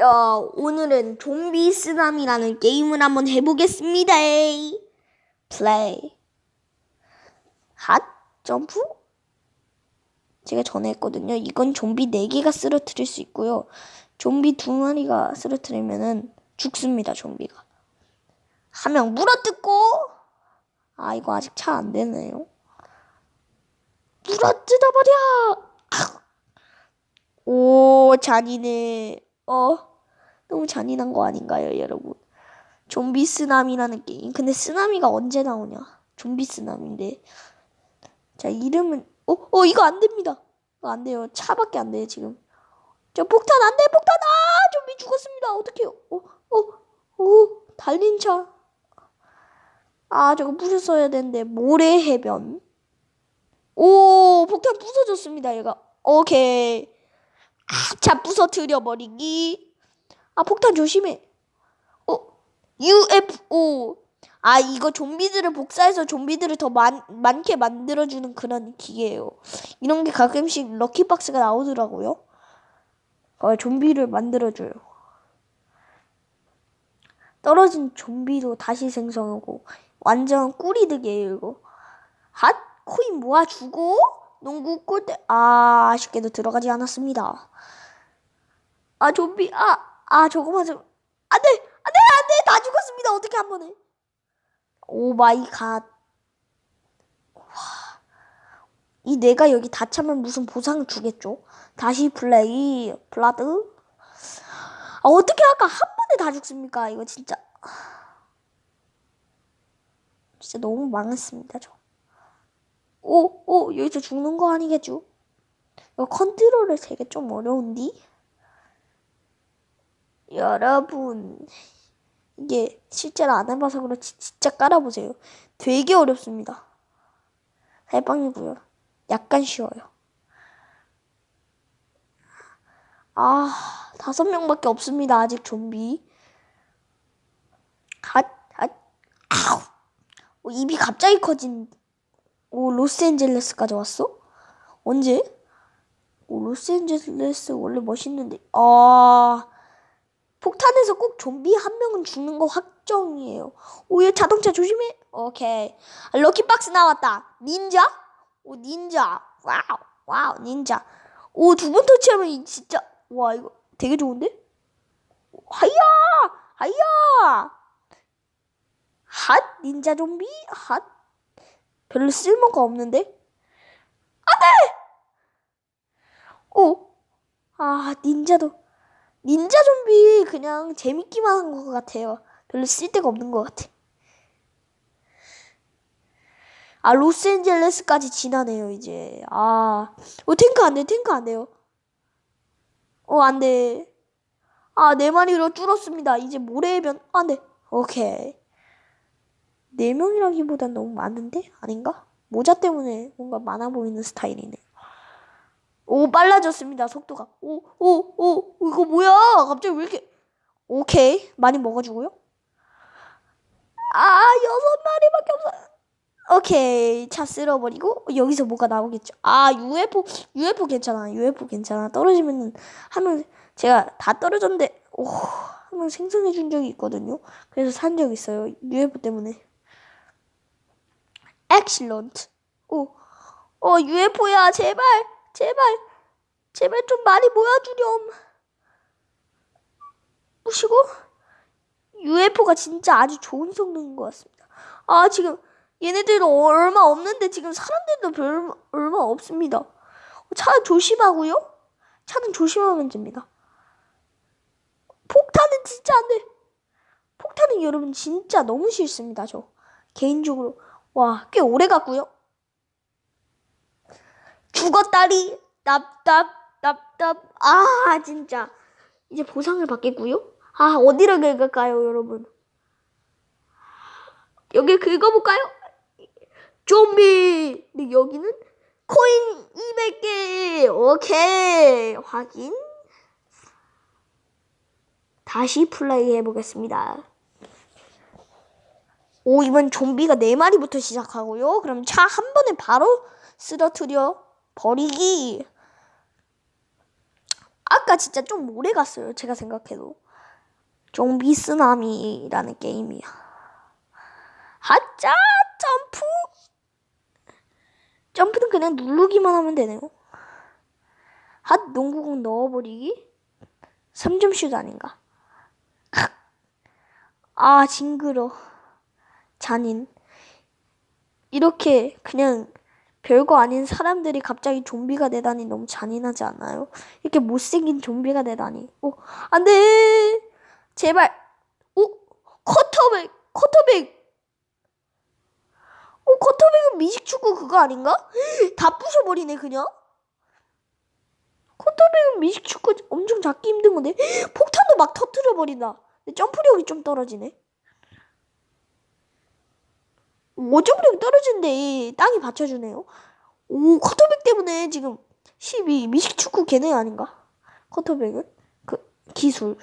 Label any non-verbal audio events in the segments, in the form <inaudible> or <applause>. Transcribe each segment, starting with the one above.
안녕하세요. 오늘은 좀비 쓰나미라는 게임을 한번 해보겠습니다. 플레이. 핫 점프? 제가 전에 했거든요. 이건 좀비 4개가 쓰러뜨릴 수 있고요. 좀비 2마리가 쓰러뜨리면은 죽습니다, 좀비가. 한 명 물어뜯고 아, 이거 아직 차 안 되네요. 물어뜯어버려! 오, 잔인해. 어, 너무 잔인한 거 아닌가요, 여러분? 좀비 쓰나미라는 게임. 근데 쓰나미가 언제 나오냐? 좀비 쓰나미인데. 자, 이름은, 어, 어, 이거 안 됩니다. 이거 안 돼요. 차밖에 안 돼요, 지금. 저 폭탄 안 돼, 폭탄! 아! 좀비 죽었습니다. 어떡해요? 어, 어, 어, 달린 차. 아, 저거 부셨어야 되는데. 모래 해변. 오, 폭탄 부서졌습니다, 얘가. 오케이. 아, 자, 부서뜨려 버리기. 아, 폭탄 조심해. 어, UFO. 아, 이거 좀비들을 복사해서 좀비들을 더 많, 많게 만들어주는 그런 기계예요. 이런 게 가끔씩 럭키박스가 나오더라고요. 어, 좀비를 만들어줘요. 떨어진 좀비도 다시 생성하고 완전 꿀이득이에요 이거. 핫 코인 모아주고 농구 골대 아 아쉽게도 들어가지 않았습니다. 아 좀비 아 아 저거만 좀 안돼 안돼 안돼 다 죽었습니다 어떻게 한 번에 오 마이 갓. 이 내가 여기 다 차면 무슨 보상을 주겠죠? 다시 플레이 블라드. 아 어떻게 할까 한 번에 다 죽습니까? 이거 진짜 진짜 너무 망했습니다 저. 오, 오, 여기서 죽는 거 아니겠죠? 이거 컨트롤을 되게 좀 어려운디? 여러분, 이게 실제로 안 해봐서 그렇지 진짜 깔아보세요. 되게 어렵습니다. 해방이고요. 약간 쉬워요. 아, 다섯 명밖에 없습니다. 아직 좀비. 핫, 핫, 아우. 오, 입이 갑자기 커진. 오, 로스앤젤레스까지 왔어? 언제? 오, 로스앤젤레스 원래 멋있는데. 아, 폭탄에서 꼭 좀비 한 명은 죽는 거 확정이에요. 오, 얘 자동차 조심해. 오케이. 아, 럭키박스 나왔다. 닌자? 오, 닌자. 와우, 와우, 닌자. 오, 두 번 터치하면 진짜. 와, 이거 되게 좋은데? 하야! 하야! 핫? 닌자 좀비? 핫? 별로 쓸모가 없는데? 안 돼! 오! 아, 닌자도. 닌자 좀비 그냥 재밌기만 한 것 같아요. 별로 쓸데가 없는 것 같아. 아, 로스앤젤레스까지 지나네요, 이제. 아. 어, 탱크 안 돼, 탱크 안 돼요. 어, 안 돼. 아, 네 마리로 줄었습니다. 이제 모래해변. 안 돼. 오케이. 네 명이라기보단 너무 많은데? 아닌가? 모자 때문에 뭔가 많아 보이는 스타일이네. 오, 빨라졌습니다. 속도가. 오, 오, 오, 이거 뭐야? 갑자기 왜 이렇게. 오케이. 많이 먹어주고요. 아, 여섯 마리밖에 없어. 오케이. 차 쓸어버리고, 여기서 뭐가 나오겠죠. 아, UFO, UFO 괜찮아. UFO 괜찮아. 떨어지면은, 하면, 제가 다 떨어졌는데, 오, 한명 생성해 준 적이 있거든요. 그래서 산 적 있어요. UFO 때문에. 엑실런트. 오, 어, UFO야, 제발, 제발, 제발 좀 많이 모여주렴. 보시고, UFO가 진짜 아주 좋은 성능인 것 같습니다. 아, 지금, 얘네들도 얼마 없는데 지금 사람들도 별, 얼마 없습니다. 차 조심하고요. 차는 조심하면 됩니다. 폭탄은 진짜 안 돼. 폭탄은 여러분 진짜 너무 싫습니다, 저. 개인적으로. 와, 꽤 오래 갔고요. 죽었다리 답답 답답 아 진짜 이제 보상을 받겠고요. 아 어디를 긁을까요, 여러분? 여기 긁어볼까요? 좀비. 근데 여기는 코인 200개. 오케이 확인. 다시 플레이 해보겠습니다. 오, 이번 좀비가 네 마리부터 시작하고요. 그럼 차 한 번에 바로 쓰러뜨려 버리기. 아까 진짜 좀 오래 갔어요. 제가 생각해도. 좀비 쓰나미라는 게임이야. 하짜 점프. 점프는 그냥 누르기만 하면 되네요. 핫 농구공 넣어버리기. 3점 슛 아닌가? 아 징그러. 잔인. 이렇게 그냥 별거 아닌 사람들이 갑자기 좀비가 되다니 너무 잔인하지 않아요? 이렇게 못생긴 좀비가 되다니. 오, 안 돼! 제발! 오! 커터백! 커터백! 오, 커터백은 미식축구 그거 아닌가? 다 부셔버리네, 그냥? 커터백은 미식축구 엄청 잡기 힘든 건데? 폭탄도 막 터트려버린다. 점프력이 좀 떨어지네. 오, 점프력이 떨어지는데 땅이 받쳐주네요. 오, 커터백 때문에 지금 12 미식축구 걔네 아닌가? 커터백은? 그 기술.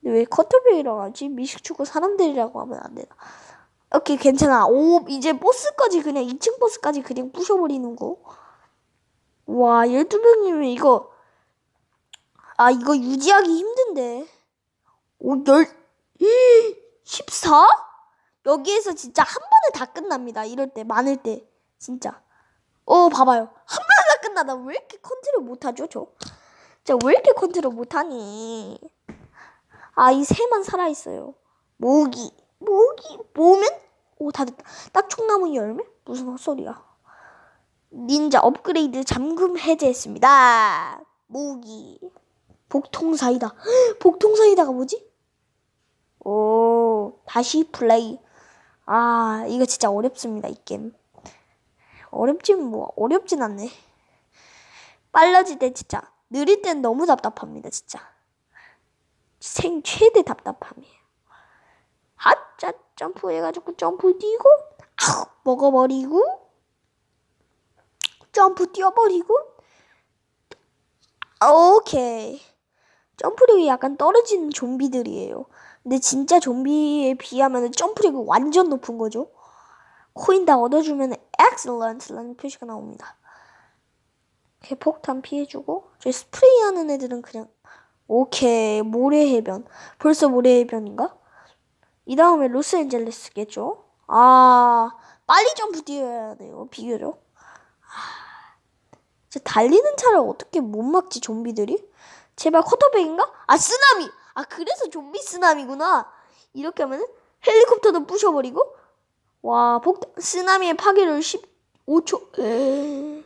근데 왜 커터백이라고 하지? 미식축구 사람들이라고 하면 안 되나? 오케이 괜찮아. 오 이제 버스까지 그냥 2층 버스까지 그냥 부셔버리는 거. 와 12명이면 이거 아 이거 유지하기 힘든데. 오 열 14? 여기에서 진짜 한 번에 다 끝납니다. 이럴 때 많을 때 진짜. 어 봐봐요. 한 번에 다 끝나. 나왜 이렇게 컨트롤 못하죠 저? 진짜 왜 이렇게 컨트롤 못하니? 아 이 새만 살아있어요. 모기 모기 모으면 오 다 됐다. 딱 총나무 열매? 무슨 헛소리야. 닌자 업그레이드 잠금 해제했습니다. 모기 복통사이다. <gasps> 복통사이다가 뭐지? 오 다시 플레이. 아 이거 진짜 어렵습니다 이 게임. 어렵진 뭐 어렵진 않네. 빨라질 때 진짜 느릴 땐 너무 답답합니다 진짜. 생 최대 답답함이에요. 하짜 점프 해가지고 점프 뛰고 아우 먹어버리고 점프 뛰어버리고 오케이 점프력이 약간 떨어지는 좀비들이에요. 근데 진짜 좀비에 비하면 점프력이 완전 높은 거죠. 코인 다 얻어주면 excellent라는 표시가 나옵니다. 이렇게 폭탄 피해주고 저희 스프레이 하는 애들은 그냥 오케이 모래해변 벌써 모래해변인가? 이 다음에 로스앤젤레스겠죠? 아 빨리 점프 뛰어야 돼요 비교적 아, 달리는 차를 어떻게 못 막지 좀비들이? 제발 쿼터백인가? 아 쓰나미 아 그래서 좀비 쓰나미구나 이렇게 하면은 헬리콥터도 부셔버리고 와 폭탄 쓰나미의 파괴를 15초 에이.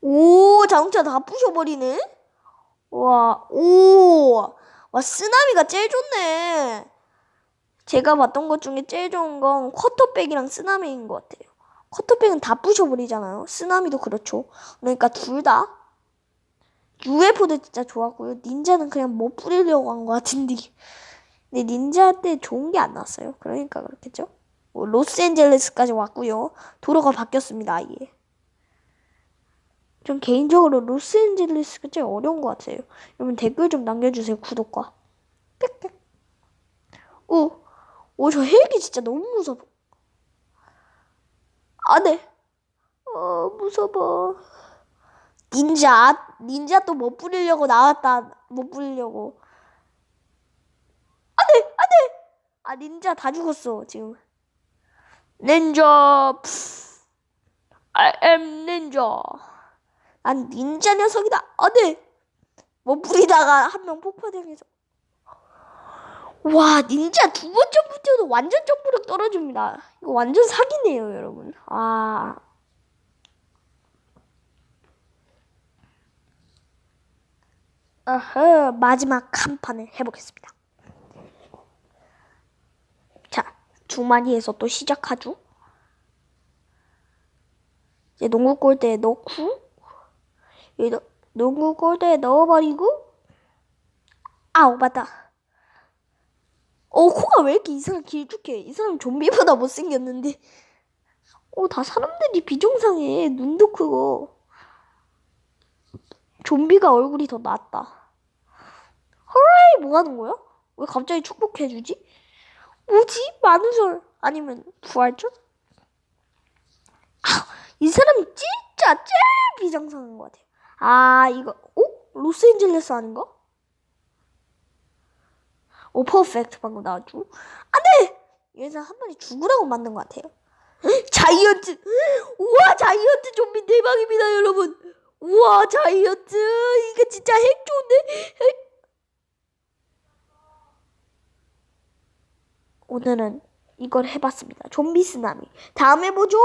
오 자동차 다 부셔버리네 와, 오, 와, 쓰나미가 제일 좋네. 제가 봤던 것 중에 제일 좋은 건 쿼터백이랑 쓰나미인 것 같아요. 쿼터백은 다 부셔버리잖아요. 쓰나미도 그렇죠. 그러니까 둘 다. UFO도 진짜 좋았고요. 닌자는 그냥 뭐 뿌리려고 한 것 같은데. 근데 닌자 때 좋은 게 안 나왔어요. 그러니까 그렇겠죠. 뭐 로스앤젤레스까지 왔고요. 도로가 바뀌었습니다, 아예. 전 개인적으로 로스앤젤레스가 제일 어려운 것 같아요. 여러분 댓글 좀 남겨주세요. 구독과. 빽빽. 오, 오, 저 헬기 진짜 너무 무서워. 아, 네. 어, 무서워. 닌자, 닌자 또뭐 뿌리려고 나왔다. 뭐 뿌리려고. 안 돼, 안 돼. 아, 닌자 다 죽었어, 지금. 닌자, I am 닌자. 난 닌자 녀석이다. 안 돼. 뭐 뿌리다가 한 명 폭파당해서. 와 닌자 두 번 점프 뛰어도 완전 점프력 떨어집니다. 이거 완전 사기네요 여러분. 아. 어허 마지막 한 판을 해보겠습니다. 자 두 마리에서 또 시작하죠. 이제 농구 골대에 넣고 넣- 농구 골대에 넣어버리고 아우 맞다. 어, 코가 왜 이렇게 이 사람 길쭉해? 이 사람 좀비보다 못생겼는데. 어, 다 사람들이 비정상해. 눈도 크고. 좀비가 얼굴이 더 낫다. 뭐 하는 거야? 왜 갑자기 축복해주지? 뭐지? 만우절. 아니면 부활절? 아, 이 사람이 진짜 제일 비정상인 것 같아요. 아, 이거, 어? 로스앤젤레스 아닌가? 오 퍼펙트 방금 나왔죠? 안 돼! 얘는 한 마리 죽으라고 만든 것 같아요. <gasps> 자이언트! <gasps> 우와 자이언트 좀비 대박입니다 여러분. 우와 자이언트 이거 진짜 핵 좋은데? 핵. 오늘은 이걸 해봤습니다. 좀비 쓰나미. 다음에 보죠.